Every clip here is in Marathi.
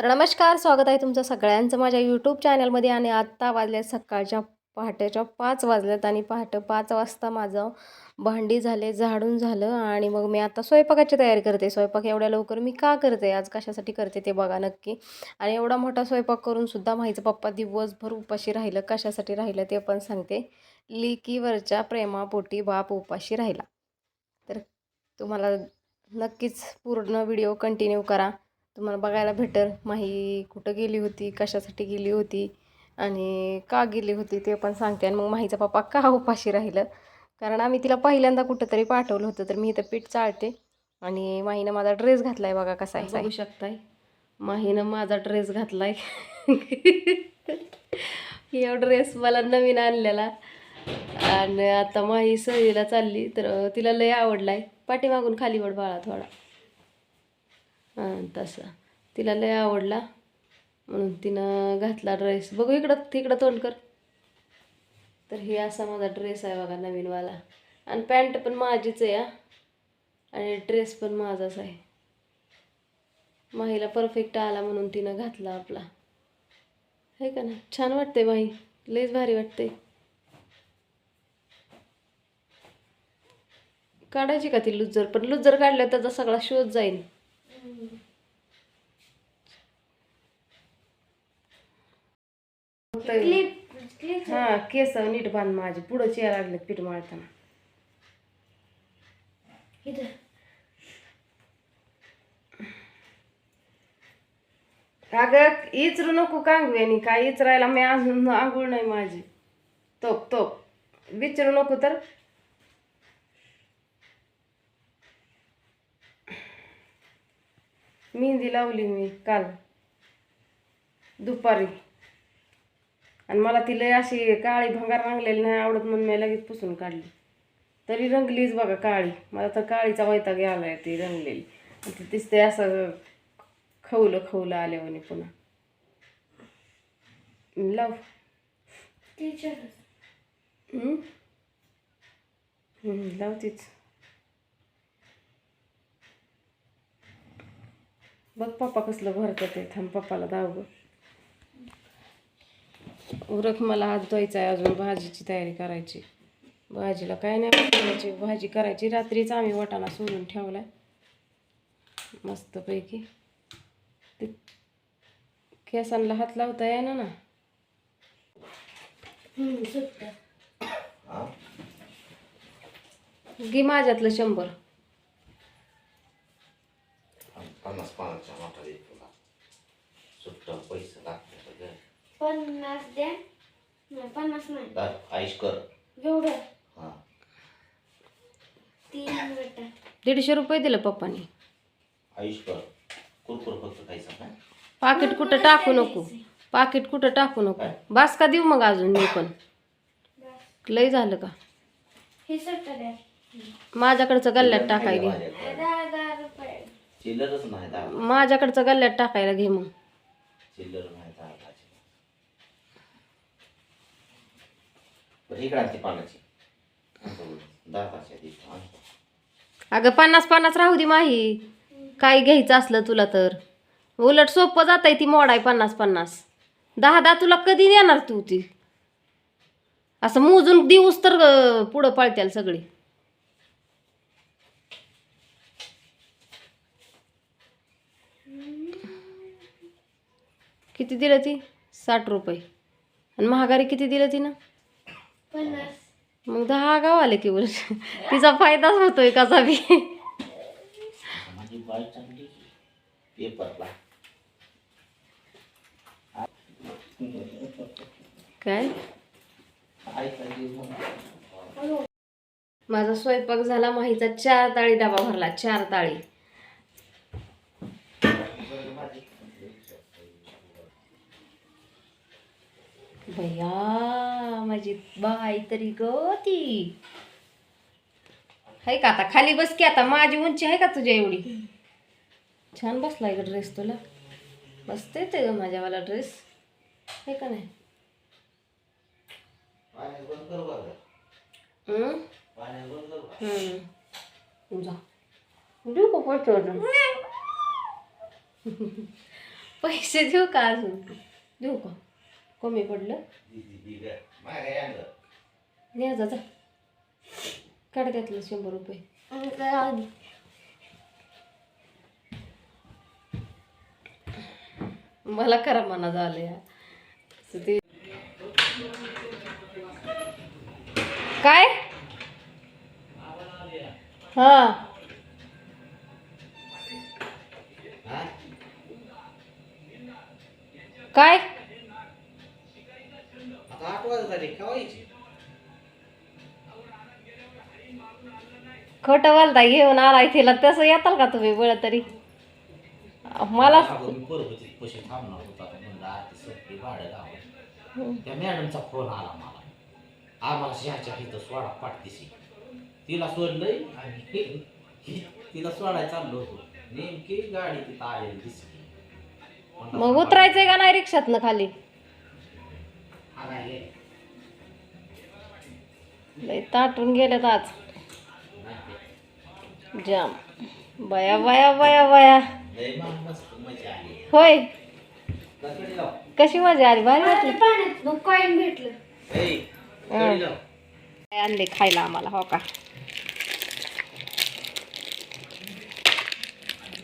तर नमस्कार स्वागत आहे तुमचं सगळ्यांचं माझ्या यूट्यूब चॅनलमध्ये आणि आत्ता वाजल्या सकाळच्या पहाटेच्या पाच वाजल्यात आणि पहाटे पाच वाजता माझं भांडी झाले झाडून झालं आणि मग मी आता स्वयंपाकाची तयारी करते. स्वयंपाक एवढ्या लवकर मी का करते? आज कशासाठी करते ते बघा नक्की. आणि एवढा मोठा स्वयंपाक करूनसुद्धा माहीचं पप्पा दिवसभर उपाशी राहिलं. कशासाठी राहिलं ते पण सांगते. लिकीवरच्या प्रेमापोटी बाप उपाशी राहिला. तर तुम्हाला नक्कीच पूर्ण व्हिडिओ कंटिन्यू करा. तुम्हाला बघायला भेटेल. माही कुठं गेली होती कशासाठी गेली होती आणि का गेली होती ते पण सांगते. आणि मग माहीचा पप्पा का उपाशी राहिलं? कारण आम्ही तिला पहिल्यांदा कुठंतरी पाठवलं होतं तर मी इथं पीठ चाळते आणि माहीनं माझा ड्रेस घातला आहे बघा कसा आहे बघू शकताय. माहीनं माझा ड्रेस घातला आहे हा ड्रेस मला नवीन आणलेला. आणि आता माही सहलीला चालली तर तिला लय आवडला आहे पाठीमागून खाली वड बाळा थोडा. तसा. तिला लय आवडला. म्हणून तिनं घातला ड्रेस बघू इकडं तिकडं तोंड कर. तर हे असा माझा ड्रेस आहे बघा नवीनवाला. आणि पॅन्ट पण माझीच आहे आणि ड्रेस पण माझाच आहे. माहीला परफेक्ट आला म्हणून तिनं घातला आपला. आहे का ना? छान वाटते माही. लईच भारी वाटते काढायची का ती लुजर? पण लुजर काढल्या त्याचा सगळा शोध जाईल हा केस नीट बांध माझी. पुढं चिया लागले पीठ मळताना. अगं इचरू नको कांगव्यानी काय इचरायला मी अजून आंघोळ नाही माझी. तोप तोप. विचारू नको तर. मेहंदी लावली मी काल. दुपारी. आणि मला ती लय अशी काळी भंगार रंगलेली नाही आवडत म्हणून मी लगेच पुसून काढली. तरी रंगलीच बघा काळी. मला तर काळीचा वैताग आलाय ती रंगलेली. ती दिसते असं खवलं खवलं आल्यावानी पुन्हा. लाव. लावतीच बघ पप्पा कसलं भरतं ते थांब पप्पाला दाव ग उरक मला हात धुवायचा आहे अजून भाजीची तयारी करायची. भाजीला काय नाही वाटाण्याची भाजी करायची. रात्रीच आम्ही वाटाणा सोडून ठेवलाय. मस्तपैकी. ते केसांना हात लावता येणार ना. घे माझ्यातलं शंभर. पन्नास पानाच्या मोठा तुला सुट्ट पैसे लागते सगळे पन्नास द्या. नाही पन्नास नाही. दार आईश कर एवढं? हा तीन दीडशे रुपये दिलं पप्पानी. आईश कर कुरकुर फक्त खायचं काय पाकिट कुठं टाकू नको. पाकिट कुठं टाकू नको. बास का देऊ मग अजून मी पण? लय झालं का? हे सुट्ट द्या. माझ्याकडचं गल्ल्यात टाकायला. घे माझ्याकडे दहा दहा रुपये. चिल्लरच नाही माझ्याकडचं गल्ल्यात टाकायला घे मग. चिल्लर नाही बरं पानाची अगं पन्नास पन्नास राहू दे माही. काय घ्यायचं असलं तुला तर. उलट सोपं जात आहे ती मोडाय पन्नास पन्नास. दहा दहा तुला कधी देणार तू ती? असं मोजून दिवस तर अं, पुढं पळत्याल सगळी. किती दिलं ती? साठ रुपये. आणि महागारी किती दिलं तिनं? मग दहा गाव आले की उलट. तिचा फायदाच होतोय कसा बी. काय? माझा स्वयंपाक झाला माहीचा. चार ताळी डबा भरला. चार ताळी. भैया माझी बाई तरी ग ती. आहे का आता? खाली बस की आता. माझी उंची आहे का तुझ्या एवढी? छान बसलाय ग ड्रेस तुला. मस्त येते ग माझ्यावाला ड्रेस आहे का नाही? देऊ का पैसे अजून? पैसे देऊ का अजून? देऊ का? कमी पडलं. न्या जा काढ त्यातलं शंभर रुपये. मला करा मना झालं या. ते काय? हा. काय? खोटं बोलता घेऊन आलाय तिला तसं येताल का तुम्ही बळ तरी? मला त्या मॅडमचा फोन आला मला. आम्हाला शहाच्या सोडा पाठदिशी तिला सोडलंय आणि तिला सोडायला चाललो होतो. नेमकी गाडी तिथं आलेली दिसली. मग उतरायचंय का नाही रिक्षातनं खाली. लय ताटून गेल्यात आज. जाम. बया बया बया बया. होय. कशी मजा आली? भारी वाटली. कॉईन भेटलं. आणले खायला आम्हाला हो का?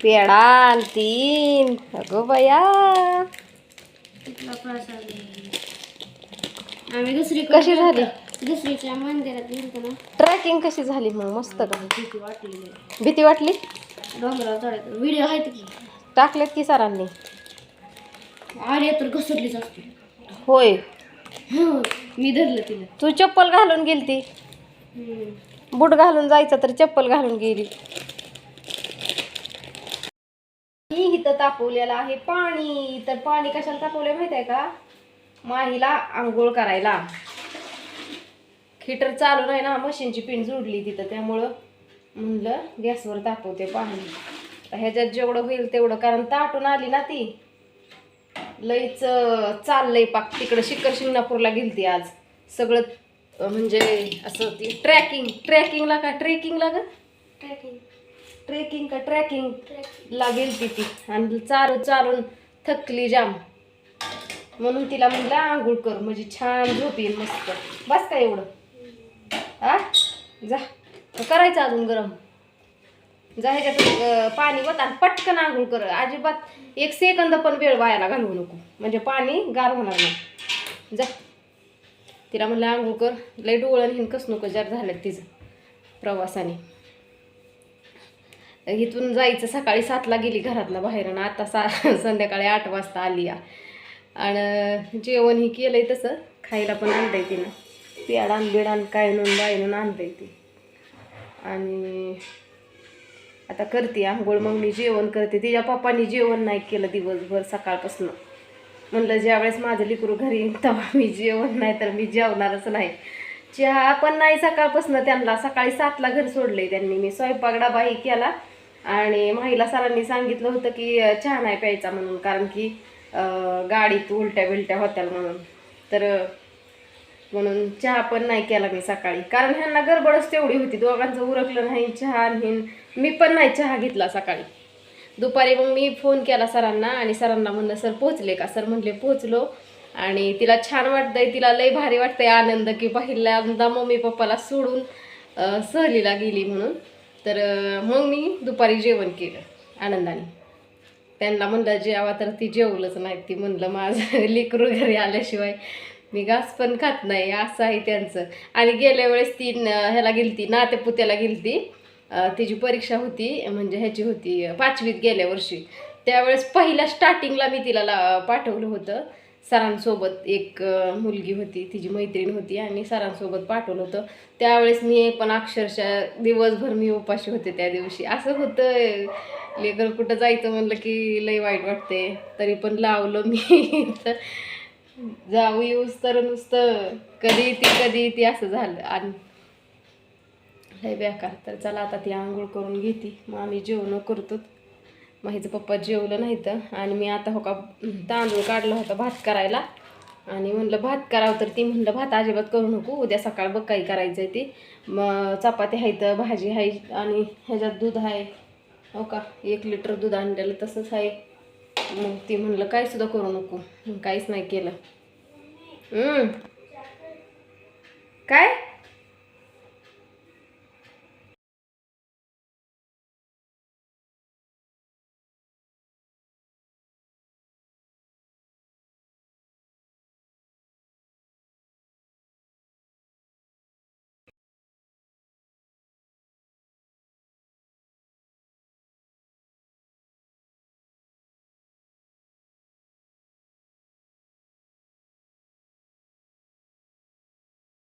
पेडा तीन. अगो बया. आम्ही दुसरी कशी झाली? दुसरीच्या मंदिरात गेलतो ना. ट्रॅकिंग कशी झाली मग? मस्त का? भीती वाटली भीती वाटली? डोंगरावर चढायचं. व्हिडिओ आहेत की? टाकलेत की सरांनी? आले तर घसरलीच असते. होय. हो मी धरलं तिला. तू चप्पल घालून गेलती. हम्म. बूट घालून जायचं तर चप्पल घालून गेली. मी इथं तापवलेलं आहे पाणी. तर पाणी कशाला तापवलंय माहीत आहे का? माहीला आंघोळ करायला. हिटर चालू नाही ना मशीनची पिन जोडली तिथं. त्यामुळं म्हणलं गॅसवर तापवते पाणी. ह्याच्यात जेवढं होईल तेवढं कारण ताटून आली ना ती. लईच चाललंय पाक. तिकडं शिखर शिंगणापूरला गेलती आज. सगळं म्हणजे असं ती ट्रॅकिंग. ट्रॅकिंगला का ट्रेकिंगला का ट्रेकिंग. ट्रेकिंग का ट्रॅकिंग? ला गेलती ती. आणि चालून चालून थकली जाम. म्हणून तिला म्हणलं आंघोळ कर. म्हणजे छान झोप येईल मस्त. बस का एवढं? आ जा. करायचं अजून गरम. जा ह्याच्यात पाणी वत आणि पटकन आंघोळ कर. अजिबात एक सेकंद पण वेळ वायाला घालवू नको. म्हणजे पाणी गार होणार नाही. जा. तिला म्हणलं आंघोळ कर. लय डोळं हिन कस नको जर झालं तिचं प्रवासाने. इथून जायचं सकाळी सातला गेली घरातनं बाहेर आणि आता सा संध्याकाळी आठ वाजता आली या. आणि जेवण ही आहे तसं. खायला पण आणलंय तिनं. पेडान बिडान काय नून बाईनून आणलंय ती. आणि आता करते आंघोळ मग मी जेवण करते. तिच्या पप्पानी जेवण नाही केलं दिवसभर सकाळपासून. म्हणलं ज्यावेळेस माझं लिकरू घरी तेव्हा मी जेवण नाही तर मी जेवणारच नाही. चहा पण नाही सकाळपासून. त्यांना सकाळी सातला घर सोडले त्यांनी. मी स्वयंपाक डबाही केला. आणि महिला सरांनी सांगितलं होतं की चहा नाही प्यायचा म्हणून. कारण की गाडीत उलट्या बिलट्या होत्या म्हणून. तर म्हणून चहा पण नाही केला मी सकाळी. कारण ह्यांना गडबडच तेवढी होती. दोघांचं उरकलं नाही चहा आणि मी पण नाही चहा घेतला सकाळी. दुपारी मग मी फोन केला सरांना आणि सरांना म्हणलं सर पोचले का? सर म्हणले पोचलो आणि तिला छान वाटतंय तिला लय भारी वाटतंय आनंद की पहिल्यांदा मम्मी पप्पाला सोडून सहलीला गेली म्हणून. तर मग मी दुपारी जेवण केलं आनंदाने. त्यांना म्हणलं जेवा तर ती जेवलंच नाही. ती म्हणलं माझं लेकरू घरी आल्याशिवाय मी घास पण खात नाही असं आहे त्यांचं. आणि गेल्या वेळेस ती ह्याला गेलती नातेपुत्याला गेलती. तिची परीक्षा होती म्हणजे ह्याची होती पाचवीत गेल्या वर्षी. त्यावेळेस पहिल्या स्टार्टिंगला मी तिला ला पाठवलं होतं. सरांसोबत एक मुलगी होती तिची मैत्रीण होती आणि सरांसोबत पाठवलं होतं. त्यावेळेस मी पण अक्षरशः दिवसभर मी उपाशी होते त्या दिवशी. असं होतं लेकर कुठं जायचं म्हणलं की लई वाईट वाटते तरी पण लावलं मी. तर जाऊ येऊस तर नुसतं. कधी ती कधी ती असं झालं. आणि लय बेकार. तर चला आता ती आंघोळ करून घेते. मग आम्ही जेवण करतो. माहीचं पप्पा जेवलं नाही तर. आणि मी आता हो का तांदूळ काढला होता भात करायला. आणि म्हणलं भात करावं तर ती म्हणलं भात अजिबात करू नको. उद्या सकाळ बघ काही करायचं आहे ते. मग चपाती आहे तर भाजी आहे आणि ह्याच्यात दूध आहे हो का एक लिटर दूध आणलेलं तसंच आहे मग ती म्हणलं काय सुद्धा करू नको. काहीच नाही केलं. काय?